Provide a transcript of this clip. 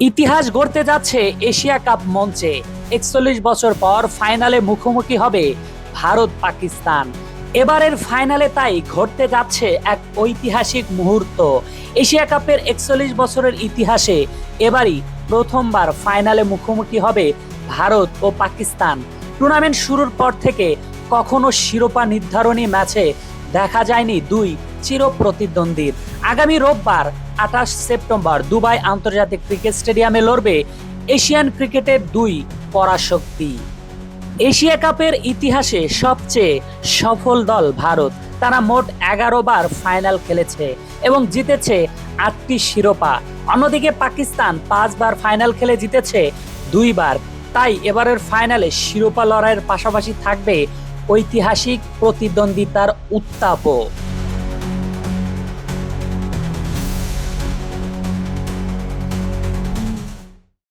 ইতিহাস গড়তে যাচ্ছে এশিয়া কাপ মঞ্চে। একচল্লিশ বছর পর ফাইনালে মুখোমুখি হবে ভারত পাকিস্তান। এবারের ফাইনালে তাই ঘটতে যাচ্ছে এক ঐতিহাসিক মুহূর্ত। এশিয়া কাপের একচল্লিশ বছরের ইতিহাসে এবারই প্রথমবার ফাইনালে মুখোমুখি হবে ভারত ও পাকিস্তান। টুর্নামেন্ট শুরুর পর থেকে কখনো শিরোপা নির্ধারণী ম্যাচে দেখা যায়নি দুই চির প্রতিদ্বন্দ্বীর আগামী রোববার, আঠাশ সেপ্টেম্বর, দুবাই আন্তর্জাতিক ক্রিকেট স্টেডিয়ামে লড়বে এশিয়ান ক্রিকেটের দুই পরাশক্তি। এশিয়া কাপের ইতিহাসে সবচেয়ে সফল দল ভারত। তারা মোট এগারো বার ফাইনাল খেলেছে এবং জিতেছে আটটি শিরোপা। অন্যদিকে পাকিস্তান পাঁচবার ফাইনাল খেলে জিতেছে দুইবার তাই এবারের ফাইনালে শিরোপা লড়াইয়ের পাশাপাশি থাকবে ঐতিহাসিক প্রতিদ্বন্দ্বিতার উত্তাপও।